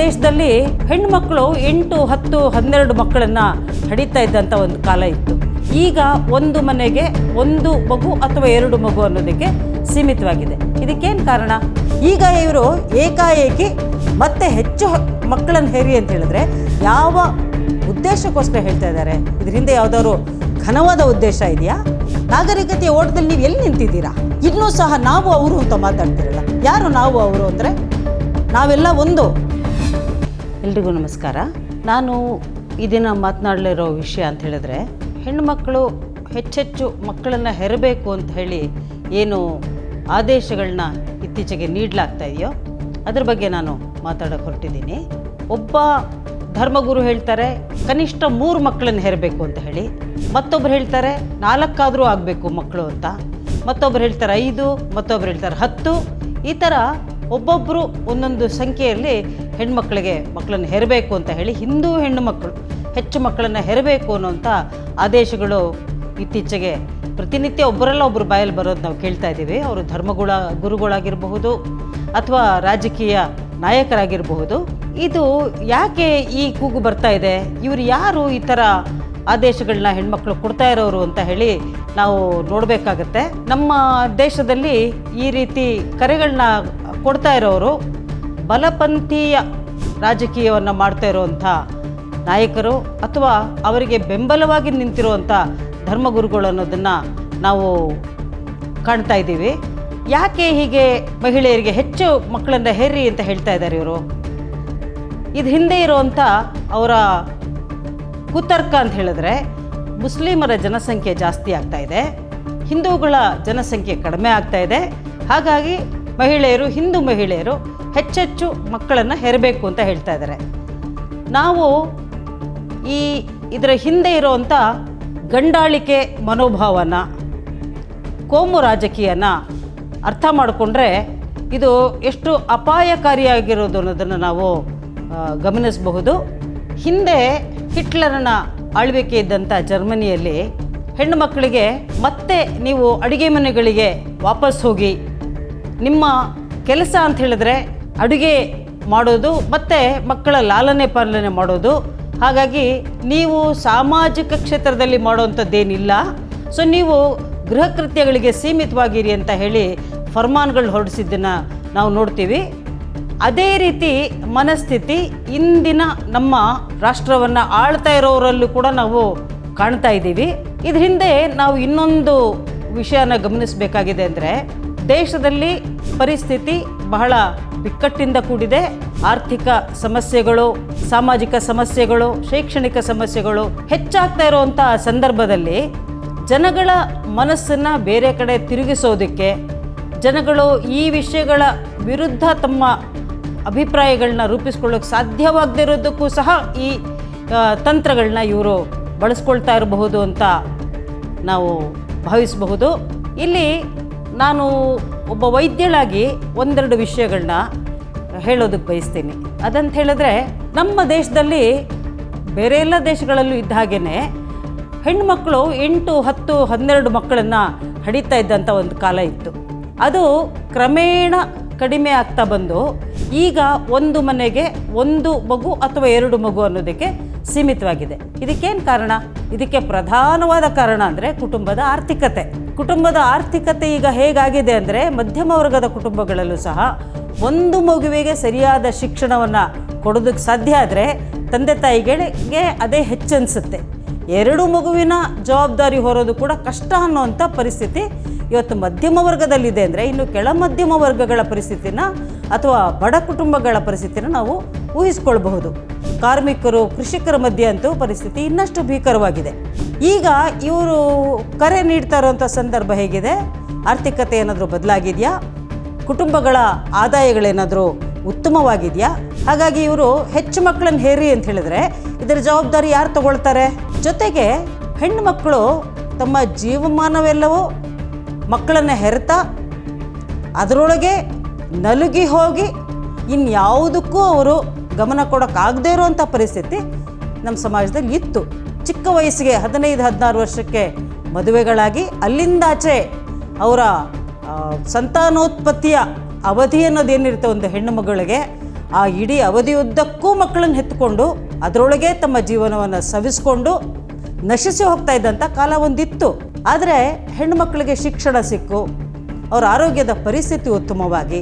ದೇಶದಲ್ಲಿ ಹೆಣ್ಮಕ್ಳು ಎಂಟು, ಹತ್ತು, ಹನ್ನೆರಡು ಮಕ್ಕಳನ್ನು ಹಡಿತಾ ಇದ್ದಂಥ ಒಂದು ಕಾಲ ಇತ್ತು. ಈಗ ಒಂದು ಮನೆಗೆ ಒಂದು ಮಗು ಅಥವಾ ಎರಡು ಮಗು ಅನ್ನೋದಕ್ಕೆ ಸೀಮಿತವಾಗಿದೆ. ಇದಕ್ಕೇನು ಕಾರಣ? ಈಗ ಇವರು ಏಕಾಏಕಿ ಮತ್ತೆ ಹೆಚ್ಚು ಮಕ್ಕಳನ್ನು ಹೇರಿ ಅಂತ ಹೇಳಿದ್ರೆ ಯಾವ ಉದ್ದೇಶಕ್ಕೋಸ್ಕರ ಹೇಳ್ತಾ ಇದ್ದಾರೆ? ಇದ್ರ ಹಿಂದೆ ಯಾವುದಾದ್ರು ಘನವಾದ ಉದ್ದೇಶ ಇದೆಯಾ? ನಾಗರಿಕತೆಯ ಓಟದಲ್ಲಿ ನೀವು ಎಲ್ಲಿ ನಿಂತಿದ್ದೀರಾ? ಇನ್ನೂ ಸಹ ನಾವು ಅವರು ಅಂತ ಮಾತಾಡ್ತಿರಲ್ಲ. ಯಾರು ನಾವು ಅವರು ಅಂದರೆ? ನಾವೆಲ್ಲ ಒಂದು. ಎಲ್ರಿಗೂ ನಮಸ್ಕಾರ. ನಾನು ಈ ದಿನ ಮಾತನಾಡಲಿರೋ ವಿಷಯ ಅಂತ ಹೇಳಿದ್ರೆ, ಹೆಣ್ಣುಮಕ್ಕಳು ಹೆಚ್ಚೆಚ್ಚು ಮಕ್ಕಳನ್ನು ಹೆರಬೇಕು ಅಂತ ಹೇಳಿ ಏನು ಆದೇಶಗಳನ್ನ ಇತ್ತೀಚೆಗೆ ನೀಡಲಾಗ್ತಾ ಇದೆಯೋ, ಅದ್ರ ಬಗ್ಗೆ ನಾನು ಮಾತಾಡೋಕೆ ಹೊರಟಿದ್ದೀನಿ. ಒಬ್ಬ ಧರ್ಮಗುರು ಹೇಳ್ತಾರೆ, ಕನಿಷ್ಠ ಮೂರು ಮಕ್ಕಳನ್ನು ಹೆರಬೇಕು ಅಂತ ಹೇಳಿ. ಮತ್ತೊಬ್ರು ಹೇಳ್ತಾರೆ, ನಾಲ್ಕಾದರೂ ಆಗಬೇಕು ಮಕ್ಕಳು ಅಂತ. ಮತ್ತೊಬ್ರು ಹೇಳ್ತಾರೆ, ಐದು. ಮತ್ತೊಬ್ರು ಹೇಳ್ತಾರೆ, ಹತ್ತು. ಈ ಥರ ಒಬ್ಬೊಬ್ಬರು ಒಂದೊಂದು ಸಂಖ್ಯೆಯಲ್ಲಿ ಹೆಣ್ಮಕ್ಳಿಗೆ ಮಕ್ಕಳನ್ನು ಹೆರಬೇಕು ಅಂತ ಹೇಳಿ ಹಿಂದೂ ಹೆಣ್ಣು ಮಕ್ಕಳು ಹೆಚ್ಚು ಮಕ್ಕಳನ್ನು ಹೆರಬೇಕು ಅನ್ನೋಂಥ ಆದೇಶಗಳು ಇತ್ತೀಚೆಗೆ ಪ್ರತಿನಿತ್ಯ ಒಬ್ಬರಲ್ಲ ಒಬ್ಬರು ಬಾಯಲ್ಲಿ ಬರೋದು ನಾವು ಕೇಳ್ತಾ ಇದ್ದೀವಿ. ಅವರು ಧರ್ಮಗುಳ, ಗುರುಗಳಾಗಿರಬಹುದು ಅಥವಾ ರಾಜಕೀಯ ನಾಯಕರಾಗಿರಬಹುದು. ಇದು ಯಾಕೆ ಈ ಕೂಗು ಬರ್ತಾ ಇದೆ? ಇವರು ಯಾರು ಈ ಥರ ಆದೇಶಗಳನ್ನ ಹೆಣ್ಮಕ್ಳು ಕೊಡ್ತಾ ಇರೋರು ಅಂತ ಹೇಳಿ ನಾವು ನೋಡಬೇಕಾಗತ್ತೆ. ನಮ್ಮ ದೇಶದಲ್ಲಿ ಈ ರೀತಿ ಕರೆಗಳನ್ನ ಕೊಡ್ತಾ ಇರೋರು ಬಲಪಂಥೀಯ ರಾಜಕೀಯವನ್ನು ಮಾಡ್ತಾ ಇರುವಂಥ ನಾಯಕರು ಅಥವಾ ಅವರಿಗೆ ಬೆಂಬಲವಾಗಿ ನಿಂತಿರುವಂಥ ಧರ್ಮಗುರುಗಳು ಅನ್ನೋದನ್ನು ನಾವು ಕಾಣ್ತಾ ಇದ್ದೀವಿ. ಯಾಕೆ ಹೀಗೆ ಮಹಿಳೆಯರಿಗೆ ಹೆಚ್ಚು ಮಕ್ಕಳನ್ನ ಹೆರ್ರಿ ಅಂತ ಹೇಳ್ತಾ ಇದ್ದಾರೆ ಇವರು? ಇದು ಹಿಂದೆ ಇರುವಂಥ ಅವರ ಕುತರ್ಕ ಅಂತ ಹೇಳಿದ್ರೆ ಮುಸ್ಲಿಮರ ಜನಸಂಖ್ಯೆ ಜಾಸ್ತಿ ಆಗ್ತಾ ಇದೆ. ಹಿಂದೂಗಳ ಜನಸಂಖ್ಯೆ ಕಡಿಮೆ ಆಗ್ತಾ ಇದೆ. ಹಾಗಾಗಿ ಮಹಿಳೆಯರು, ಹಿಂದೂ ಮಹಿಳೆಯರು ಹೆಚ್ಚೆಚ್ಚು ಮಕ್ಕಳನ್ನು ಹೆರಬೇಕು ಅಂತ ಹೇಳ್ತಾ ಇದ್ದಾರೆ ನಾವು ಈ ಇದರ ಹಿಂದೆ ಇರುವಂಥ ಗಂಡಾಳಿಕೆ ಮನೋಭಾವನ, ಕೋಮು ರಾಜಕೀಯನ ಅರ್ಥ ಮಾಡಿಕೊಂಡ್ರೆ ಇದು ಎಷ್ಟು ಅಪಾಯಕಾರಿಯಾಗಿರೋದು ಅನ್ನೋದನ್ನು ನಾವು ಗಮನಿಸಬಹುದು. ಹಿಂದೆ ಹಿಟ್ಲರನ ಆಳ್ವಿಕೆ ಇದ್ದಂಥ ಜರ್ಮನಿಯಲ್ಲಿ ಹೆಣ್ಣು ಮಕ್ಕಳಿಗೆ ಮತ್ತೆ ನೀವು ಅಡುಗೆ ಮನೆಗಳಿಗೆ ವಾಪಸ್ ಹೋಗಿ ನಿಮ್ಮ ಕೆಲಸ ಅಂತ ಹೇಳಿದ್ರೆ ಅಡುಗೆ ಮಾಡೋದು, ಮತ್ತು ಮಕ್ಕಳ ಲಾಲನೆ ಪಾಲನೆ ಮಾಡೋದು. ಹಾಗಾಗಿ ನೀವು ಸಾಮಾಜಿಕ ಕ್ಷೇತ್ರದಲ್ಲಿ ಮಾಡುವಂಥದ್ದೇನಿಲ್ಲ. ಸೊ ನೀವು ಗೃಹ ಕೃತ್ಯಗಳಿಗೆ ಸೀಮಿತವಾಗಿರಿ ಅಂತ ಹೇಳಿ ಫರ್ಮಾನ್ಗಳು ಹೊರಡಿಸಿದ್ದನ್ನು ನಾವು ನೋಡ್ತೀವಿ. ಅದೇ ರೀತಿ ಮನಸ್ಥಿತಿ, ಇಂದಿನ ನಮ್ಮ ರಾಷ್ಟ್ರವನ್ನು ಆಳ್ತಾ ಇರೋರಲ್ಲೂ ಕೂಡ ನಾವು ಕಾಣ್ತಾ ಇದ್ದೀವಿ. ಇದ್ರ ಹಿಂದೆ ನಾವು ಇನ್ನೊಂದು ವಿಷಯನ ಗಮನಿಸಬೇಕಾಗಿದೆ ಅಂದರೆ ದೇಶದಲ್ಲಿ ಪರಿಸ್ಥಿತಿ ಬಹಳ ಬಿಕ್ಕಟ್ಟಿಂದ ಕೂಡಿದೆ. ಆರ್ಥಿಕ ಸಮಸ್ಯೆಗಳು, ಸಾಮಾಜಿಕ ಸಮಸ್ಯೆಗಳು, ಶೈಕ್ಷಣಿಕ ಸಮಸ್ಯೆಗಳು ಹೆಚ್ಚಾಗ್ತಾ ಇರುವಂಥ ಸಂದರ್ಭದಲ್ಲಿ ಜನಗಳ ಮನಸ್ಸನ್ನು ಬೇರೆ ಕಡೆ ತಿರುಗಿಸೋದಕ್ಕೆ ಜನಗಳು ಈ ವಿಷಯಗಳ ವಿರುದ್ಧ ತಮ್ಮ ಅಭಿಪ್ರಾಯಗಳನ್ನ ರೂಪಿಸ್ಕೊಳ್ಳೋಕೆ ಸಾಧ್ಯವಾಗದೇ ಇರೋದಕ್ಕೂ ಸಹ ಈ ತಂತ್ರಗಳನ್ನ ಇವರು ಬಳಸ್ಕೊಳ್ತಾ ಇರಬಹುದು ಅಂತ ನಾವು ಭಾವಿಸಬಹುದು. ಇಲ್ಲಿ ನಾನು ಒಬ್ಬ ವೈದ್ಯಳಾಗಿ ಒಂದೆರಡು ವಿಷಯಗಳನ್ನ ಹೇಳೋದಕ್ಕೆ ಬಯಸ್ತೀನಿ. ಅದಂತ ಹೇಳಿದ್ರೆ, ನಮ್ಮ ದೇಶದಲ್ಲಿ ಬೇರೆ ಎಲ್ಲ ದೇಶಗಳಲ್ಲೂ ಇದ್ದ ಹಾಗೇ ಹೆಣ್ಮಕ್ಳು ಎಂಟು, ಹತ್ತು, ಹನ್ನೆರಡು ಮಕ್ಕಳನ್ನು ಹಡಿತಾ ಇದ್ದಂಥ ಒಂದು ಕಾಲ ಇತ್ತು. ಅದು ಕ್ರಮೇಣ ಕಡಿಮೆ ಆಗ್ತಾ ಬಂದು, ಈಗ ಒಂದು ಮನೆಗೆ ಒಂದು ಮಗು ಅಥವಾ ಎರಡು ಮಗು ಅನ್ನೋದಕ್ಕೆ ಸೀಮಿತವಾಗಿದೆ. ಇದಕ್ಕೇನು ಕಾರಣ? ಇದಕ್ಕೆ ಪ್ರಧಾನವಾದ ಕಾರಣ ಅಂದರೆ ಕುಟುಂಬದ ಆರ್ಥಿಕತೆ. ಕುಟುಂಬದ ಆರ್ಥಿಕತೆ ಈಗ ಹೇಗಾಗಿದೆ ಅಂದರೆ ಮಧ್ಯಮ ವರ್ಗದ ಕುಟುಂಬಗಳಲ್ಲೂ ಸಹ ಒಂದು ಮಗುವಿಗೆ ಸರಿಯಾದ ಶಿಕ್ಷಣವನ್ನು ಕೊಡೋದಕ್ಕೆ ಸಾಧ್ಯ ಆದರೆ ತಂದೆ ತಾಯಿಗಳಿಗೆ ಅದೇ ಹೆಚ್ಚನ್ಸುತ್ತೆ. ಎರಡು ಮಗುವಿನ ಜವಾಬ್ದಾರಿ ಹೊರೋದು ಕೂಡ ಕಷ್ಟ ಅನ್ನೋವಂಥ ಪರಿಸ್ಥಿತಿ ಇವತ್ತು ಮಧ್ಯಮ ವರ್ಗದಲ್ಲಿದೆ ಅಂದರೆ ಇನ್ನು ಕೆಳ ಮಧ್ಯಮ ವರ್ಗಗಳ ಪರಿಸ್ಥಿತಿನ ಅಥವಾ ಬಡ ಕುಟುಂಬಗಳ ಪರಿಸ್ಥಿತಿನ ನಾವು ಊಹಿಸ್ಕೊಳ್ಬಹುದು. ಕಾರ್ಮಿಕರು, ಕೃಷಿಕರ ಮಧ್ಯೆ ಅಂತೂ ಪರಿಸ್ಥಿತಿ ಇನ್ನಷ್ಟು ಭೀಕರವಾಗಿದೆ. ಈಗ ಇವರು ಕರೆ ನೀಡ್ತಾ ಇರುವಂಥ ಸಂದರ್ಭ ಹೇಗಿದೆ? ಆರ್ಥಿಕತೆ ಏನಾದರೂ ಬದಲಾಗಿದೆಯಾ? ಕುಟುಂಬಗಳ ಆದಾಯಗಳೇನಾದರೂ ಉತ್ತಮವಾಗಿದೆಯಾ? ಹಾಗಾಗಿ ಇವರು ಹೆಚ್ಚು ಮಕ್ಕಳನ್ನು ಹೇರಿ ಅಂತ ಹೇಳಿದ್ರೆ ಇದರ ಜವಾಬ್ದಾರಿ ಯಾರು ತಗೊಳ್ತಾರೆ? ಜೊತೆಗೆ ಹೆಣ್ಣು ಮಕ್ಕಳು ತಮ್ಮ ಜೀವಮಾನವೆಲ್ಲವೂ ಮಕ್ಕಳನ್ನು ಹೆರ್ತಾ ಅದರೊಳಗೆ ನಲುಗಿ ಹೋಗಿ ಇನ್ಯಾವುದಕ್ಕೂ ಅವರು ಗಮನ ಕೊಡೋಕ್ಕಾಗದೇ ಇರುವಂಥ ಪರಿಸ್ಥಿತಿ ನಮ್ಮ ಸಮಾಜದಲ್ಲಿ ಇತ್ತು. ಚಿಕ್ಕ ವಯಸ್ಸಿಗೆ ಹದಿನೈದು, ಹದಿನಾರು ವರ್ಷಕ್ಕೆ ಮದುವೆಗಳಾಗಿ ಅಲ್ಲಿಂದಾಚೆ ಅವರ ಸಂತಾನೋತ್ಪತ್ತಿಯ ಅವಧಿ ಅನ್ನೋದೇನಿರುತ್ತೆ ಒಂದು ಹೆಣ್ಣು ಮಗಳಿಗೆ, ಆ ಇಡೀ ಅವಧಿಯುದ್ದಕ್ಕೂ ಮಕ್ಕಳನ್ನು ಹೆತ್ತುಕೊಂಡು ಅದರೊಳಗೆ ತಮ್ಮ ಜೀವನವನ್ನು ಸವಿಸ್ಕೊಂಡು ನಶಿಸಿ ಹೋಗ್ತಾ ಇದ್ದಂಥ ಕಾಲ ಒಂದಿತ್ತು. ಆದರೆ ಹೆಣ್ಣು ಮಕ್ಕಳಿಗೆ ಶಿಕ್ಷಣ ಸಿಕ್ಕು, ಅವರ ಆರೋಗ್ಯದ ಪರಿಸ್ಥಿತಿ ಉತ್ತಮವಾಗಿ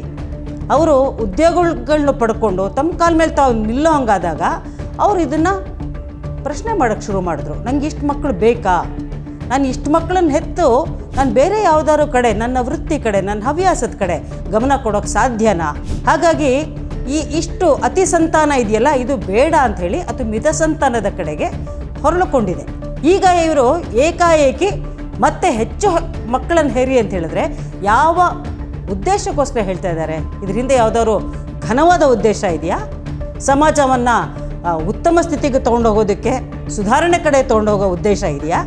ಅವರು ಉದ್ಯೋಗಗಳನ್ನ ಪಡ್ಕೊಂಡು ತಮ್ಮ ಕಾಲ ಮೇಲೆ ತಾವು ನಿಲ್ಲೋ ಹಂಗಾದಾಗ ಅವರು ಇದನ್ನು ಪ್ರಶ್ನೆ ಮಾಡೋಕ್ಕೆ ಶುರು ಮಾಡಿದ್ರು. ನನಗೆ ಇಷ್ಟು ಮಕ್ಕಳು ಬೇಕಾ? ನಾನು ಇಷ್ಟು ಮಕ್ಕಳನ್ನ ಹೆತ್ತು ನಾನು ಬೇರೆ ಯಾವುದಾದ್ರು ಕಡೆ, ನನ್ನ ವೃತ್ತಿ ಕಡೆ, ನನ್ನ ಹವ್ಯಾಸದ ಕಡೆ ಗಮನ ಕೊಡೋಕ್ಕೆ ಸಾಧ್ಯನಾ? ಹಾಗಾಗಿ ಈ ಇಷ್ಟು ಅತಿ ಸಂತಾನ ಇದೆಯಲ್ಲ, ಇದು ಬೇಡ ಅಂಥೇಳಿ ಅದು ಮಿತ ಸಂತಾನದ ಕಡೆಗೆ ಹೊರಳುಕೊಂಡಿದೆ. ಈಗ ಇವರು ಏಕಾಏಕಿ ಮತ್ತೆ ಹೆಚ್ಚು ಮಕ್ಕಳನ್ನು ಹೇರಿ ಅಂತ ಹೇಳಿದ್ರೆ ಯಾವ ಉದ್ದೇಶಕ್ಕೋಸ್ಕರ ಹೇಳ್ತಾ ಇದ್ದಾರೆ. ಇದ್ರ ಹಿಂದೆ ಯಾವುದಾದ್ರು ಘನವಾದ ಉದ್ದೇಶ ಇದೆಯಾ? ಸಮಾಜವನ್ನು ಉತ್ತಮ ಸ್ಥಿತಿಗೆ ತೊಗೊಂಡೋಗೋದಕ್ಕೆ, ಸುಧಾರಣೆ ಕಡೆ ತೊಗೊಂಡೋಗೋ ಉದ್ದೇಶ ಇದೆಯಾ?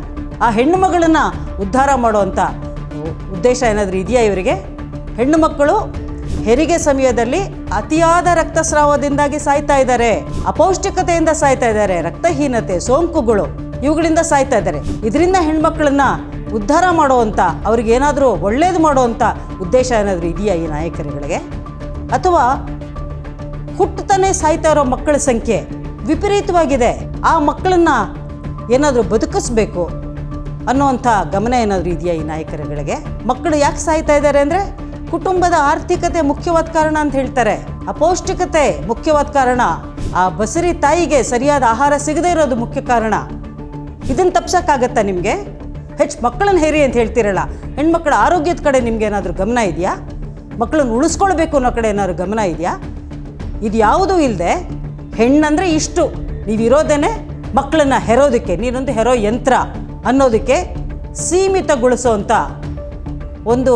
ಆ ಹೆಣ್ಣು ಮಗಳನ್ನು ಉದ್ಧಾರ ಮಾಡುವಂಥ ಉದ್ದೇಶ ಏನಾದರೂ ಇದೆಯಾ ಇವರಿಗೆ? ಹೆಣ್ಣು ಮಕ್ಕಳು ಹೆರಿಗೆ ಸಮಯದಲ್ಲಿ ಅತಿಯಾದ ರಕ್ತಸ್ರಾವದಿಂದಾಗಿ ಸಾಯ್ತಾ ಇದ್ದಾರೆ. ಅಪೌಷ್ಟಿಕತೆಯಿಂದ ಸಾಯ್ತಾ ಇದ್ದಾರೆ. ರಕ್ತಹೀನತೆ, ಸೋಂಕುಗಳು ಇವುಗಳಿಂದ ಸಾಯ್ತಾ ಇದ್ದಾರೆ. ಇದರಿಂದ ಹೆಣ್ಮಕ್ಳನ್ನ ಉದ್ಧಾರ ಮಾಡುವಂಥ ಅವ್ರಿಗೆ ಏನಾದರೂ ಒಳ್ಳೇದು ಮಾಡುವಂಥ ಉದ್ದೇಶ ಏನಾದರೂ ಇದೆಯಾ ಈ ನಾಯಕರುಗಳಿಗೆ? ಅಥವಾ ಹುಟ್ಟುತ್ತಾನೆ ಸಾಯ್ತಾ ಇರೋ ಮಕ್ಕಳ ಸಂಖ್ಯೆ ವಿಪರೀತವಾಗಿದೆ, ಆ ಮಕ್ಕಳನ್ನ ಏನಾದರೂ ಬದುಕಿಸ್ಬೇಕು ಅನ್ನುವಂಥ ಗಮನ ಏನಾದರೂ ಇದೆಯಾ ಈ ನಾಯಕರುಗಳಿಗೆ? ಮಕ್ಕಳು ಯಾಕೆ ಸಾಯ್ತಾ ಇದ್ದಾರೆ ಅಂದರೆ ಕುಟುಂಬದ ಆರ್ಥಿಕತೆ ಮುಖ್ಯವಾದ ಕಾರಣ ಅಂತ ಹೇಳ್ತಾರೆ. ಅಪೌಷ್ಟಿಕತೆ ಮುಖ್ಯವಾದ ಕಾರಣ. ಆ ಬಸರಿ ತಾಯಿಗೆ ಸರಿಯಾದ ಆಹಾರ ಸಿಗದೇ ಇರೋದು ಮುಖ್ಯ ಕಾರಣ. ಇದನ್ನು ತಪ್ಸೋಕ್ಕಾಗತ್ತಾ ನಿಮಗೆ? ಹೆಚ್ಚು ಮಕ್ಕಳನ್ನ ಹೇರಿ ಅಂತ ಹೇಳ್ತಿರಲ್ಲ, ಹೆಣ್ಮಕ್ಳ ಆರೋಗ್ಯದ ಕಡೆ ನಿಮ್ಗೆ ಏನಾದರೂ ಗಮನ ಇದೆಯಾ? ಮಕ್ಕಳನ್ನು ಉಳಿಸ್ಕೊಳ್ಬೇಕು ಅನ್ನೋ ಕಡೆ ಏನಾದರೂ ಗಮನ ಇದೆಯಾ? ಇದು ಯಾವುದೂ ಇಲ್ಲದೆ ಹೆಣ್ಣಂದರೆ ಇಷ್ಟು ನೀವಿರೋದೇನೆ ಮಕ್ಕಳನ್ನ ಹೆರೋದಕ್ಕೆ ನೀನೊಂದು ಹೆರೋ ಯಂತ್ರ ಅನ್ನೋದಕ್ಕೆ ಸೀಮಿತಗೊಳಿಸೋವಂಥ ಒಂದು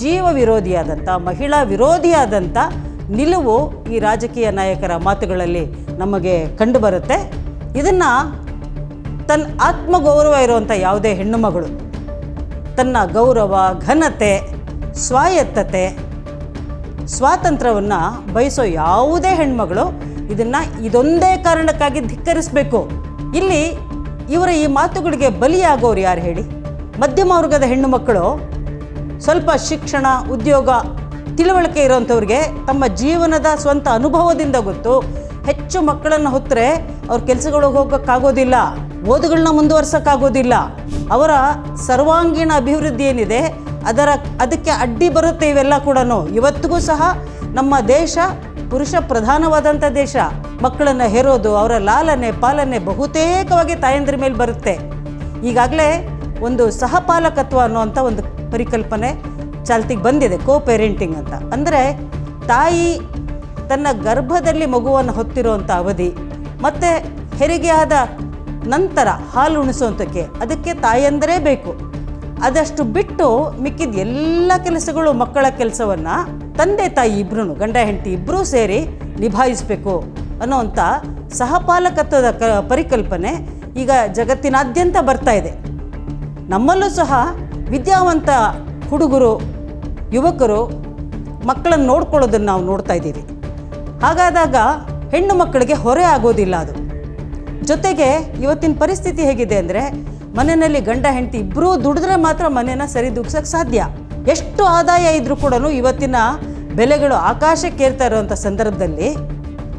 ಜೀವ ವಿರೋಧಿಯಾದಂಥ ಮಹಿಳಾ ವಿರೋಧಿಯಾದಂಥ ನಿಲುವು ಈ ರಾಜಕೀಯ ನಾಯಕರ ಮಾತುಗಳಲ್ಲಿ ನಮಗೆ ಕಂಡುಬರುತ್ತೆ. ಇದನ್ನು ತನ್ನ ಆತ್ಮಗೌರವ ಇರುವಂಥ ಯಾವುದೇ ಹೆಣ್ಣು ಮಗಳು, ತನ್ನ ಗೌರವ, ಘನತೆ, ಸ್ವಾಯತ್ತತೆ, ಸ್ವಾತಂತ್ರ್ಯವನ್ನು ಬಯಸೋ ಯಾವುದೇ ಹೆಣ್ಮಗಳು ಇದನ್ನು ಇದೊಂದೇ ಕಾರಣಕ್ಕಾಗಿ ಧಿಕ್ಕರಿಸಬೇಕು. ಇಲ್ಲಿ ಇವರ ಈ ಮಾತುಗಳಿಗೆ ಬಲಿಯಾಗೋರು ಯಾರು ಹೇಳಿ? ಮಧ್ಯಮ ವರ್ಗದ ಹೆಣ್ಣು ಮಕ್ಕಳು ಸ್ವಲ್ಪ ಶಿಕ್ಷಣ, ಉದ್ಯೋಗ, ತಿಳುವಳಿಕೆ ಇರೋಂಥವ್ರಿಗೆ ತಮ್ಮ ಜೀವನದ ಸ್ವಂತ ಅನುಭವದಿಂದ ಗೊತ್ತು ಹೆಚ್ಚು ಮಕ್ಕಳನ್ನು ಹೊತ್ತರೆ ಅವ್ರ ಕೆಲಸಗಳಿಗೆ ಹೋಗೋಕ್ಕಾಗೋದಿಲ್ಲ ಓದುಗಳನ್ನ ಮುಂದುವರ್ಸೋಕ್ಕಾಗೋದಿಲ್ಲ. ಅವರ ಸರ್ವಾಂಗೀಣ ಅಭಿವೃದ್ಧಿ ಏನಿದೆ, ಅದರ, ಅದಕ್ಕೆ ಅಡ್ಡಿ ಬರುತ್ತೆ ಇವೆಲ್ಲ ಕೂಡ ಇವತ್ತಿಗೂ ಸಹ ನಮ್ಮ ದೇಶ ಪುರುಷ ಪ್ರಧಾನವಾದಂಥ ದೇಶ. ಮಕ್ಕಳನ್ನು ಹೆರೋದು, ಅವರ ಲಾಲನೆ, ಪಾಲನೆ ಬಹುತೇಕವಾಗಿ ತಾಯಂದ್ರ ಮೇಲೆ ಬರುತ್ತೆ. ಈಗಾಗಲೇ ಒಂದು ಸಹಪಾಲಕತ್ವ ಅನ್ನುವಂಥ ಒಂದು ಪರಿಕಲ್ಪನೆ ಚಾಲ್ತಿಗೆ ಬಂದಿದೆ ಕೋ ಪೇರೆಂಟಿಂಗ್ ಅಂತ. ಅಂದರೆ ತಾಯಿ ತನ್ನ ಗರ್ಭದಲ್ಲಿ ಮಗುವನ್ನು ಹೊತ್ತಿರುವಂಥ ಅವಧಿ. ಮತ್ತು ಹೆರಿಗೆ ಆದ ನಂತರ ಹಾಲು ಉಣಿಸುವಂಥಕ್ಕೆ ಅದಕ್ಕೆ ತಾಯಂದರೇ ಬೇಕು. ಅದಷ್ಟು ಬಿಟ್ಟು ಮಿಕ್ಕಿದ ಎಲ್ಲ ಕೆಲಸಗಳು ಮಕ್ಕಳ ಕೆಲಸವನ್ನು ತಂದೆ ತಾಯಿ ಇಬ್ಬರೂ ಗಂಡ ಹೆಂಡತಿ ಇಬ್ಬರೂ ಸೇರಿ ನಿಭಾಯಿಸಬೇಕು ಅನ್ನೋವಂಥ ಸಹಪಾಲಕತ್ವದ ಕ ಪರಿಕಲ್ಪನೆ ಈಗ ಜಗತ್ತಿನಾದ್ಯಂತ ಬರ್ತಾ ಇದೆ. ನಮ್ಮಲ್ಲೂ ಸಹ ವಿದ್ಯಾವಂತ ಹುಡುಗರು, ಯುವಕರು ಮಕ್ಕಳನ್ನು ನೋಡ್ಕೊಳ್ಳೋದನ್ನು ನಾವು ನೋಡ್ತಾ ಇದ್ದೀವಿ. ಹಾಗಾದಾಗ ಹೆಣ್ಣು ಮಕ್ಕಳಿಗೆ ಹೊರೆ ಆಗೋದಿಲ್ಲ ಅದು. ಜೊತೆಗೆ ಇವತ್ತಿನ ಪರಿಸ್ಥಿತಿ ಹೇಗಿದೆ ಅಂದರೆ ಮನೆಯಲ್ಲಿ ಗಂಡ ಹೆಂಡತಿ ಇಬ್ಬರೂ ದುಡಿದ್ರೆ ಮಾತ್ರ ಮನೇನ ಸರಿ ದುಗ್ಸೋಕ್ಕೆ ಸಾಧ್ಯ. ಎಷ್ಟು ಆದಾಯ ಇದ್ದರೂ ಕೂಡ ಇವತ್ತಿನ ಬೆಲೆಗಳು ಆಕಾಶಕ್ಕೇರ್ತಾ ಇರುವಂಥ ಸಂದರ್ಭದಲ್ಲಿ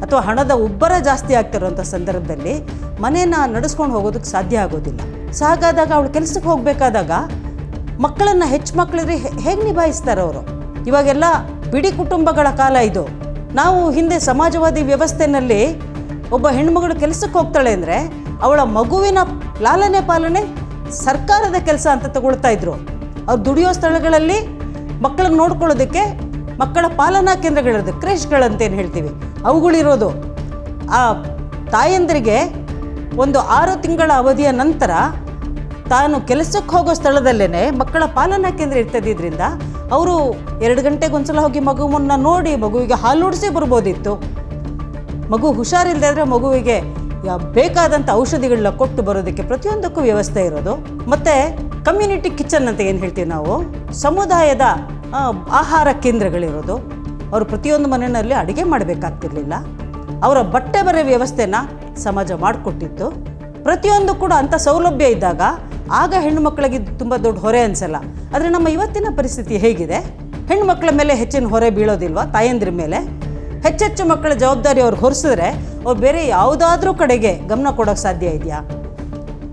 ಅಥವಾ ಹಣದ ಉಬ್ಬರ ಜಾಸ್ತಿ ಆಗ್ತಿರುವಂಥ ಸಂದರ್ಭದಲ್ಲಿ ಮನೇನ ನಡೆಸ್ಕೊಂಡು ಹೋಗೋದಕ್ಕೆ ಸಾಧ್ಯ ಆಗೋದಿಲ್ಲ. ಸೊ ಹಾಗಾದಾಗ ಅವಳು ಕೆಲಸಕ್ಕೆ ಹೋಗಬೇಕಾದಾಗ ಮಕ್ಕಳನ್ನು ಹೆಚ್ಚು ಮಕ್ಕಳಿದ್ರೆ ಹೇಗೆ ನಿಭಾಯಿಸ್ತಾರೆ ಅವರು? ಇವಾಗೆಲ್ಲ ಬಿಡಿ ಕುಟುಂಬಗಳ ಕಾಲ ಇದು. ನಾವು ಹಿಂದೆ ಸಮಾಜವಾದಿ ವ್ಯವಸ್ಥೆನಲ್ಲಿ ಒಬ್ಬ ಹೆಣ್ಮಗಳು ಕೆಲಸಕ್ಕೆ ಹೋಗ್ತಾಳೆ ಅಂದರೆ ಅವಳ ಮಗುವಿನ ಲಾಲನೆ ಪಾಲನೆ ಸರ್ಕಾರದ ಕೆಲಸ ಅಂತ ತಗೊಳ್ತಾ ಇದ್ರು. ಅವ್ರು ದುಡಿಯೋ ಸ್ಥಳಗಳಲ್ಲಿ ಮಕ್ಕಳನ್ನ ನೋಡ್ಕೊಳ್ಳೋದಕ್ಕೆ ಮಕ್ಕಳ ಪಾಲನಾ ಕೇಂದ್ರಗಳಿರೋದು ಕ್ರೇಶ್ಗಳಂತೇನು ಹೇಳ್ತೀವಿ. ಅವುಗಳಿರೋದು. ಆ ತಾಯಂದರಿಗೆ ಒಂದು ಆರು ತಿಂಗಳ ಅವಧಿಯ ನಂತರ ತಾನು ಕೆಲಸಕ್ಕೆ ಹೋಗೋ ಸ್ಥಳದಲ್ಲೇ ಮಕ್ಕಳ ಪಾಲನಾ ಕೇಂದ್ರ ಇರ್ತದಿದ್ರಿಂದ ಅವರು ಎರಡು ಗಂಟೆಗೆ ಒಂದ್ಸಲ ಹೋಗಿ ಮಗುವನ್ನು ನೋಡಿ ಮಗುವಿಗೆ ಹಾಲುಡಿಸಿ ಬರ್ಬೋದಿತ್ತು. ಮಗು ಹುಷಾರಿಲ್ಲದೆ ಆದರೆ ಮಗುವಿಗೆ ಬೇಕಾದಂಥ ಔಷಧಿಗಳನ್ನ ಕೊಟ್ಟು ಬರೋದಕ್ಕೆ ಪ್ರತಿಯೊಂದಕ್ಕೂ ವ್ಯವಸ್ಥೆ ಇರೋದು. ಮತ್ತು ಕಮ್ಯುನಿಟಿ ಕಿಚನ್ ಅಂತ ಏನು ಹೇಳ್ತೀವಿ ನಾವು? ಸಮುದಾಯದ ಆಹಾರ ಕೇಂದ್ರಗಳಿರೋದು. ಅವರು ಪ್ರತಿಯೊಂದು ಮನೆಯಲ್ಲಿ ಅಡುಗೆ ಮಾಡಬೇಕಾಗ್ತಿರ್ಲಿಲ್ಲ. ಅವರ ಬಟ್ಟೆ ಬರೆ ವ್ಯವಸ್ಥೆನ ಸಮಾಜ ಮಾಡಿಕೊಟ್ಟಿತ್ತು. ಪ್ರತಿಯೊಂದು ಕೂಡ ಅಂಥ ಸೌಲಭ್ಯ ಇದ್ದಾಗ ಆಗ ಹೆಣ್ಣು ಮಕ್ಕಳಿಗೆ ತುಂಬ ದೊಡ್ಡ ಹೊರೆ ಅನಿಸಲ್ಲ. ಆದರೆ ನಮ್ಮ ಇವತ್ತಿನ ಪರಿಸ್ಥಿತಿ ಹೇಗಿದೆ? ಹೆಣ್ಣು ಮಕ್ಕಳ ಮೇಲೆ ಹೆಚ್ಚಿನ ಹೊರೆ ಬೀಳೋದಿಲ್ವಾ? ತಾಯಂದ್ರ ಮೇಲೆ? ಹೆಚ್ಚೆಚ್ಚು ಮಕ್ಕಳ ಜವಾಬ್ದಾರಿ ಅವ್ರು ಹೊರಿಸಿದ್ರೆ ಅವ್ರು ಬೇರೆ ಯಾವುದಾದ್ರೂ ಕಡೆಗೆ ಗಮನ ಕೊಡೋಕ್ಕೆ ಸಾಧ್ಯ ಇದೆಯಾ?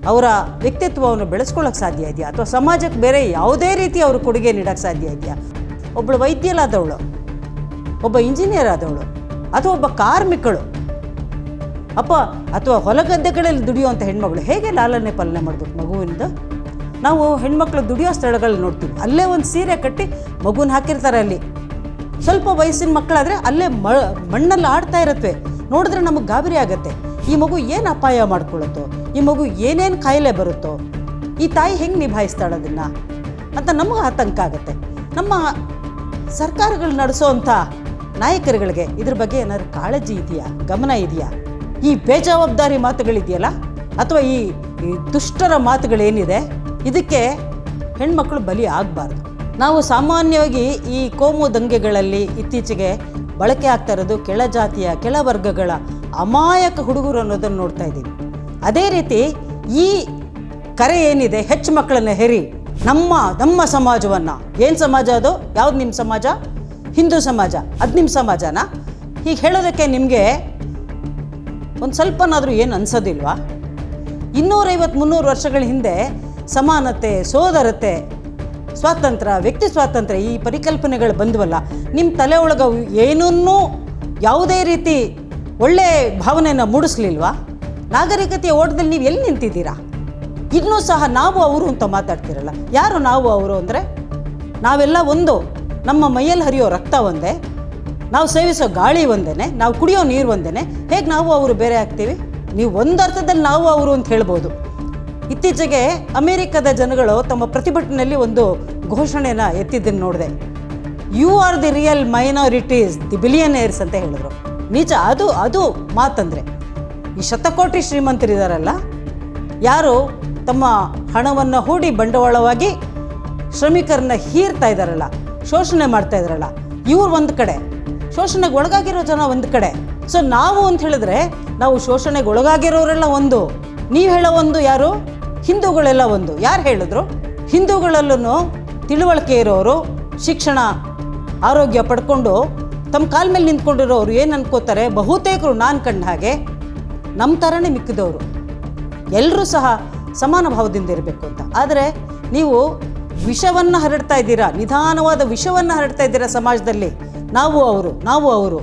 ಅವರ ವ್ಯಕ್ತಿತ್ವವನ್ನು ಬೆಳೆಸ್ಕೊಳ್ಳೋಕೆ ಸಾಧ್ಯ ಇದೆಯಾ? ಅಥವಾ ಸಮಾಜಕ್ಕೆ ಬೇರೆ ಯಾವುದೇ ರೀತಿ ಅವರು ಕೊಡುಗೆ ನೀಡೋಕ್ಕೆ ಸಾಧ್ಯ ಇದೆಯಾ? ಒಬ್ಬಳು ವೈದ್ಯಲಾದವಳು ಒಬ್ಬ ಇಂಜಿನಿಯರ್ ಆದವಳು, ಅಥವಾ ಒಬ್ಬ ಕಾರ್ಮಿಕಳು ಅಪ್ಪ, ಅಥವಾ ಹೊಲ ಗದ್ದೆಗಳಲ್ಲಿ ದುಡಿಯುವಂಥ ಹೆಣ್ಮಗಳು ಹೇಗೆ ಲಾಲನೆ ಪಾಲನೆ ಮಾಡಬೇಕು ಮಗುವಿಂದ ನಾವು ಹೆಣ್ಮಕ್ಳು ದುಡಿಯೋ ಸ್ಥಳಗಳಲ್ಲಿ ನೋಡ್ತೀವಿ. ಅಲ್ಲೇ ಒಂದು ಸೀರೆ ಕಟ್ಟಿ ಮಗುನ ಹಾಕಿರ್ತಾರೆ ಅಲ್ಲಿ. ಸ್ವಲ್ಪ ವಯಸ್ಸಿನ ಮಕ್ಕಳಾದರೆ ಅಲ್ಲೇ ಮ, ಮಣ್ಣಲ್ಲಿ ಆಡ್ತಾ ಇರತ್ವೆ. ನೋಡಿದ್ರೆ ನಮಗೆ ಗಾಬರಿ ಆಗುತ್ತೆ. ಈ ಮಗು ಏನು ಅಪಾಯ ಮಾಡ್ಕೊಳ್ಳುತ್ತೋ ಈ ಮಗು ಏನೇನು ಕಾಯಿಲೆ ಬರುತ್ತೋ? ಈ ತಾಯಿ ಹೆಂಗೆ ನಿಭಾಯಿಸ್ತಾಳೆ ಅದನ್ನು? ಅಂತ ನಮಗೆ ಆತಂಕ ಆಗುತ್ತೆ. ನಮ್ಮ ಸರ್ಕಾರಗಳು ನಡೆಸೋ ಅಂಥ ನಾಯಕರುಗಳಿಗೆ ಇದ್ರ ಬಗ್ಗೆ ಏನಾದ್ರು ಕಾಳಜಿ ಇದೆಯಾ? ಗಮನ ಇದೆಯಾ? ಈ ಬೇಜವಾಬ್ದಾರಿ ಮಾತುಗಳಿದೆಯಲ್ಲ? ಅಥವಾ ಈ ದುಷ್ಟರ ಮಾತುಗಳೇನಿದೆ? ಇದಕ್ಕೆ ಹೆಣ್ಮಕ್ಳು ಬಲಿ ಆಗಬಾರ್ದು. ನಾವು ಸಾಮಾನ್ಯವಾಗಿ ಈ ಕೋಮು ದಂಗೆಗಳಲ್ಲಿ ಇತ್ತೀಚೆಗೆ ಬಳಕೆ ಆಗ್ತಾ ಇರೋದು ಕೆಳ ಜಾತಿಯ, ಕೆಳ ವರ್ಗಗಳ ಅಮಾಯಕ ಹುಡುಗರು ಅನ್ನೋದನ್ನು ನೋಡ್ತಾ ಇದ್ದೀವಿ. ಅದೇ ರೀತಿ ಈ ಕರೆ ಏನಿದೆ ಹೆಚ್ಚು ಮಕ್ಕಳನ್ನ ಹೆರಿ, ನಮ್ಮ ನಮ್ಮ ಸಮಾಜವನ್ನು. ಏನು ಸಮಾಜ ಅದು? ಯಾವ್ದು ನಿಮ್ಮ ಸಮಾಜ? ಹಿಂದೂ ಸಮಾಜ. ಅದು ನಿಮ್ಮ ಸಮಾಜನಾ? ಹೀಗೆ ಹೇಳೋದಕ್ಕೆ ನಿಮಗೆ ಒಂದು ಸ್ವಲ್ಪನಾದರೂ ಏನು ಅನ್ಸೋದಿಲ್ವಾ? ಇನ್ನೂರೈವತ್ತು ಮುನ್ನೂರು ವರ್ಷಗಳ ಹಿಂದೆ ಸಮಾನತೆ, ಸೋದರತೆ, ಸ್ವಾತಂತ್ರ್ಯ, ವ್ಯಕ್ತಿ ಸ್ವಾತಂತ್ರ್ಯ ಈ ಪರಿಕಲ್ಪನೆಗಳು ಬಂದವಲ್ಲ ನಿಮ್ಮ ತಲೆ ಒಳಗೆ ಏನನ್ನೂ ಯಾವುದೇ ರೀತಿ ಒಳ್ಳೆ ಭಾವನೆಯನ್ನು ಮೂಡಿಸ್ಲಿಲ್ವಾ? ನಾಗರಿಕತೆಯ ಓಟದಲ್ಲಿ ನೀವು ಎಲ್ಲಿ ನಿಂತಿದ್ದೀರಾ? ಇನ್ನೂ ಸಹ ನಾವು ಅವರು ಅಂತ ಮಾತಾಡ್ತಿರಲ್ಲ. ಯಾರು ನಾವು ಅವರು ಅಂದರೆ? ನಾವೆಲ್ಲ ಒಂದು, ನಮ್ಮ ಮೈಯಲ್ಲಿ ಹರಿಯೋ ರಕ್ತ ಒಂದೇ. ನಾವು ಸೇವಿಸೋ ಗಾಳಿ ಒಂದೇನೆ, ನಾವು ಕುಡಿಯೋ ನೀರು ಒಂದೇನೆ, ಹೇಗೆ ನಾವು ಅವರು ಬೇರೆ ಆಗ್ತೀವಿ? ನೀವು ಒಂದು ಅರ್ಥದಲ್ಲಿ ನಾವು ಅವರು ಅಂತ ಹೇಳ್ಬೋದು. ಇತ್ತೀಚೆಗೆ ಅಮೇರಿಕದ ಜನಗಳು ತಮ್ಮ ಪ್ರತಿಭಟನೆಯಲ್ಲಿ ಒಂದು ಘೋಷಣೆನ ಎತ್ತಿದ್ದನ್ನು ನೋಡಿದೆ. You are the real minorities the billionaires ಅಂತ ಹೇಳಿದ್ರು. ನಿಜ ಅದು ಅದು ಮಾತಂದರೆ. ಈ ಶತಕೋಟಿ ಶ್ರೀಮಂತರಿದಾರಲ್ಲ, ಯಾರು ತಮ್ಮ ಹಣವನ್ನು ಹೂಡಿ ಬಂಡವಾಳವಾಗಿ ಶ್ರಮಿಕರನ್ನ ಹೀರ್ತಾ ಇದ್ದಾರಲ್ಲ ಶೋಷಣೆ ಮಾಡ್ತಾ ಇದ್ದಾರಲ್ಲ ಇವ್ರು ಒಂದು ಕಡೆ. ಶೋಷಣೆಗೆ ಒಳಗಾಗಿರೋ ಜನ ಒಂದು ಕಡೆ. ಸೊ ನಾವು ಅಂತ ಹೇಳಿದ್ರೆ ನಾವು ಶೋಷಣೆಗೆ ಒಳಗಾಗಿರೋರೆಲ್ಲ ಒಂದು. ನೀವು ಹೇಳೋ ಒಂದು ಯಾರು? ಹಿಂದೂಗಳೆಲ್ಲ ಒಂದು. ಯಾರು ಹೇಳಿದ್ರು? ಹಿಂದೂಗಳಲ್ಲೂ ತಿಳುವಳಿಕೆ ಇರೋರು, ಶಿಕ್ಷಣ, ಆರೋಗ್ಯ ಪಡ್ಕೊಂಡು ತಮ್ಮ ಕಾಲ ಮೇಲೆ ನಿಂತ್ಕೊಂಡಿರೋರು ಏನು ಅನ್ಕೋತಾರೆ? ಬಹುತೇಕರು ನಾನು ಕಂಡ ಹಾಗೆ ನಮ್ಮ ಥರನೇ ಮಿಕ್ಕಿದವರು. ಎಲ್ಲರೂ ಸಹ ಸಮಾನ ಭಾವದಿಂದ ಇರಬೇಕು ಅಂತ. ಆದರೆ ನೀವು ವಿಷವನ್ನು ಹರಡ್ತಾ ಇದ್ದೀರಾ, ನಿಧಾನವಾದ ವಿಷವನ್ನು ಹರಡ್ತಾ ಇದ್ದೀರಾ ಸಮಾಜದಲ್ಲಿ? ನಾವು ಅವರು ನಾವು ಅವರು.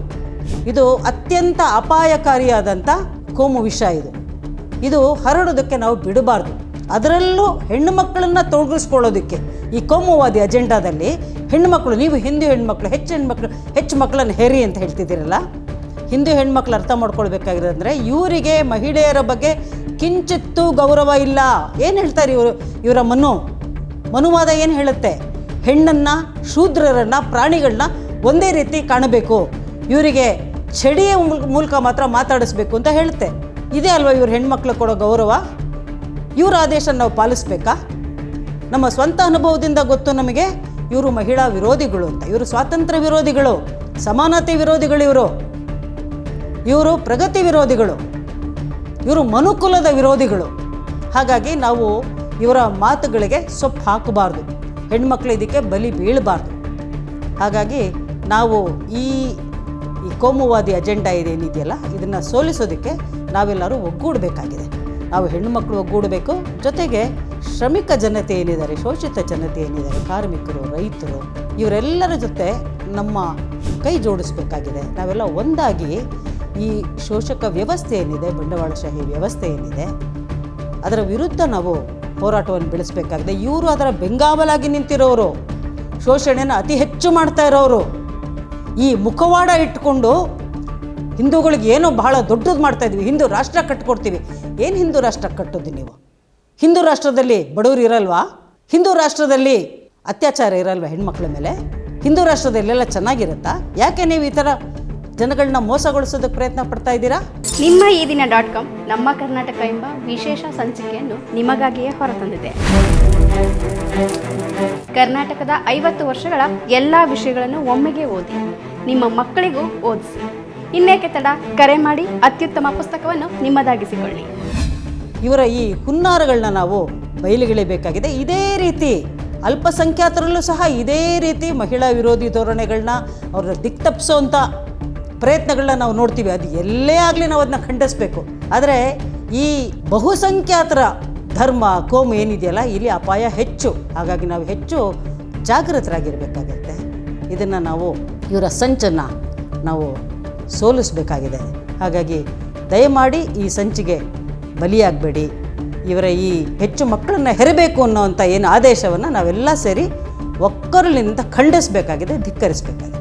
ಇದು ಅತ್ಯಂತ ಅಪಾಯಕಾರಿಯಾದಂಥ ಕೋಮು ವಿಷ ಇದು. ಇದು ಹರಡೋದಕ್ಕೆ ನಾವು ಬಿಡಬಾರ್ದು. ಅದರಲ್ಲೂ ಹೆಣ್ಣು ಮಕ್ಕಳನ್ನು ತೊಡಗಿಸ್ಕೊಳ್ಳೋದಕ್ಕೆ ಈ ಕೋಮುವಾದಿ ಅಜೆಂಡಾದಲ್ಲಿ ಹೆಣ್ಣುಮಕ್ಕಳು ನೀವು ಹಿಂದೂ ಹೆಣ್ಮಕ್ಳು ಹೆಚ್ಚು ಹೆಣ್ಮಕ್ಳು ಹೆಚ್ಚು ಮಕ್ಕಳನ್ನು ಹೇರಿ ಅಂತ ಹೇಳ್ತಿದ್ದೀರಲ್ಲ? ಹಿಂದೂ ಹೆಣ್ಮಕ್ಳು ಅರ್ಥ ಮಾಡ್ಕೊಳ್ಬೇಕಾಗಿರೋದಂದ್ರೆ ಇವರಿಗೆ ಮಹಿಳೆಯರ ಬಗ್ಗೆ ಕಿಂಚಿತ್ತೂ ಗೌರವ ಇಲ್ಲ. ಏನು ಹೇಳ್ತಾರೆ ಇವರು, ಇವರ ಮನು? ಮನುವಾದ ಏನು ಹೇಳುತ್ತೆ? ಹೆಣ್ಣನ್ನು, ಶೂದ್ರರನ್ನು, ಪ್ರಾಣಿಗಳನ್ನ ಒಂದೇ ರೀತಿ ಕಾಣಬೇಕು. ಇವರಿಗೆ ಚಡಿಯ ಮೂಲ್- ಮೂಲಕ ಮಾತ್ರ ಮಾತಾಡಿಸ್ಬೇಕು ಅಂತ ಹೇಳುತ್ತೆ. ಇದೇ ಅಲ್ವಾ ಇವ್ರ ಹೆಣ್ಮಕ್ಳು ಕೊಡೋ ಗೌರವ? ಇವರ ಆದೇಶ ನಾವು ಪಾಲಿಸ್ಬೇಕಾ? ನಮ್ಮ ಸ್ವಂತ ಅನುಭವದಿಂದ ಗೊತ್ತು ನಮಗೆ ಇವರು ಮಹಿಳಾ ವಿರೋಧಿಗಳು ಅಂತ. ಇವರು ಸ್ವಾತಂತ್ರ್ಯ ವಿರೋಧಿಗಳು, ಸಮಾನತೆ ವಿರೋಧಿಗಳು ಇವರು. ಇವರು ಪ್ರಗತಿ ವಿರೋಧಿಗಳು, ಇವರು ಮನುಕುಲದ ವಿರೋಧಿಗಳು. ಹಾಗಾಗಿ ನಾವು ಇವರ ಮಾತುಗಳಿಗೆ ಸೊಪ್ಪು ಹಾಕಬಾರ್ದು. ಹೆಣ್ಮಕ್ಳು ಇದಕ್ಕೆ ಬಲಿ ಬೀಳಬಾರ್ದು. ಹಾಗಾಗಿ ನಾವು ಈ ಈ ಕೋಮುವಾದಿ ಅಜೆಂಡಾ ಇದೇನಿದೆಯಲ್ಲ ಇದನ್ನು ಸೋಲಿಸೋದಕ್ಕೆ ನಾವೆಲ್ಲರೂ ಒಗ್ಗೂಡಬೇಕಾಗಿದೆ. ನಾವು ಹೆಣ್ಣುಮಕ್ಕಳು ಒಗ್ಗೂಡಬೇಕು. ಜೊತೆಗೆ ಶ್ರಮಿಕ ಜನತೆ ಏನಿದ್ದಾರೆ, ಶೋಷಿತ ಜನತೆ ಏನಿದ್ದಾರೆ, ಕಾರ್ಮಿಕರು, ರೈತರು, ಇವರೆಲ್ಲರ ಜೊತೆ ನಮ್ಮ ಕೈ ಜೋಡಿಸಬೇಕಾಗಿದೆ. ನಾವೆಲ್ಲ ಒಂದಾಗಿ ಈ ಶೋಷಕ ವ್ಯವಸ್ಥೆ ಏನಿದೆ ಬಂಡವಾಳಶಾಹಿ ವ್ಯವಸ್ಥೆ ಏನಿದೆ, ಅದರ ವಿರುದ್ಧ ನಾವು ಹೋರಾಟವನ್ನು ಬೆಳೆಸಬೇಕಾಗಿದೆ. ಇವರು ಅದರ ಬೆಂಗಾವಲಾಗಿ ನಿಂತಿರೋರು. ಶೋಷಣೆಯನ್ನು ಅತಿ ಹೆಚ್ಚು ಮಾಡ್ತಾ ಇರೋರು. ಈ ಮುಖವಾಡ ಇಟ್ಕೊಂಡು ಹಿಂದೂಗಳಿಗೆ ಏನೋ ಬಹಳ ದೊಡ್ಡದು ಮಾಡ್ತಾ ಇದ್ವಿ ಹಿಂದೂ ರಾಷ್ಟ್ರ ಕಟ್ಕೊಡ್ತೀವಿ. ಏನು ಹಿಂದೂ ರಾಷ್ಟ್ರ ಕಟ್ಟೋದು ನೀವು? ಹಿಂದೂ ರಾಷ್ಟ್ರದಲ್ಲಿ ಬಡವರು ಇರಲ್ವಾ? ಹಿಂದೂ ರಾಷ್ಟ್ರದಲ್ಲಿ ಅತ್ಯಾಚಾರ ಇರಲ್ವಾ ಹೆಣ್ಮಕ್ಳ ಮೇಲೆ? ಹಿಂದೂ ರಾಷ್ಟ್ರದಲ್ಲೆಲ್ಲ ಚೆನ್ನಾಗಿರುತ್ತಾ? ಯಾಕೆ ನೀವು ಈ ಥರ ಜನಗಳನ್ನ ಮೋಸಗೊಳಿಸೋದಕ್ಕೆ ಪ್ರಯತ್ನ ಪಡ್ತಾ ಇದ್ದೀರಾ? ನಿಮ್ಮ ಈ ಡಾಟ್ ಕಾಮ್, ನಮ್ಮ ಕರ್ನಾಟಕ ಎಂಬ ವಿಶೇಷ ಸಂಚಿಕೆಯನ್ನು ನಿಮಗಾಗಿಯೇ ಹೊರತಂದಿದೆ. ಕರ್ನಾಟಕದ ಐವತ್ತು ವರ್ಷಗಳ ಎಲ್ಲ ವಿಷಯಗಳನ್ನು ಒಮ್ಮೆಗೆ ಓದಿ, ನಿಮ್ಮ ಮಕ್ಕಳಿಗೂ ಓದಿಸಿ. ಇನ್ನೇಕೆ ತಡ? ಕರೆ ಮಾಡಿ ಅತ್ಯುತ್ತಮ ಪುಸ್ತಕವನ್ನು ನಿಮ್ಮದಾಗಿಸಿಕೊಳ್ಳಿ. ಇವರ ಈ ಹುನ್ನಾರಗಳನ್ನ ನಾವು ಬಯಲಿಗೆಳಿಬೇಕಾಗಿದೆ ಇದೇ ರೀತಿ ಅಲ್ಪಸಂಖ್ಯಾತರಲ್ಲೂ ಸಹ ಇದೇ ರೀತಿ ಮಹಿಳಾ ವಿರೋಧಿ ಧೋರಣೆಗಳನ್ನ ಅವ್ರ ದಿಕ್ತಪ್ಸೋಂಥ ಪ್ರಯತ್ನಗಳನ್ನ ನಾವು ನೋಡ್ತೀವಿ. ಅದು ಎಲ್ಲೇ ಆಗಲಿ ನಾವು ಅದನ್ನ ಖಂಡಿಸಬೇಕು. ಆದರೆ ಈ ಬಹುಸಂಖ್ಯಾತರ ಧರ್ಮ, ಕೋಮ ಏನಿದೆಯಲ್ಲ, ಇಲ್ಲಿ ಅಪಾಯ ಹೆಚ್ಚು. ಹಾಗಾಗಿ ನಾವು ಹೆಚ್ಚು ಜಾಗೃತರಾಗಿರಬೇಕಾಗತ್ತೆ. ಇದನ್ನು ನಾವು, ಇವರ ಸಂಚನ್ನು ನಾವು ಸೋಲಿಸಬೇಕಾಗಿದೆ. ಹಾಗಾಗಿ ದಯಮಾಡಿ ಈ ಸಂಚಿಗೆ ಬಲಿಯಾಗಬೇಡಿ. ಇವರ ಈ ಹೆಚ್ಚು ಮಕ್ಕಳನ್ನು ಹೆರಬೇಕು ಅನ್ನೋವಂಥ ಏನು ಆದೇಶವನ್ನು ನಾವೆಲ್ಲ ಸೇರಿ ಒಕ್ಕರಲಿನಿಂದ ಖಂಡಿಸಬೇಕಾಗಿದೆ, ಧಿಕ್ಕರಿಸಬೇಕಾಗಿದೆ.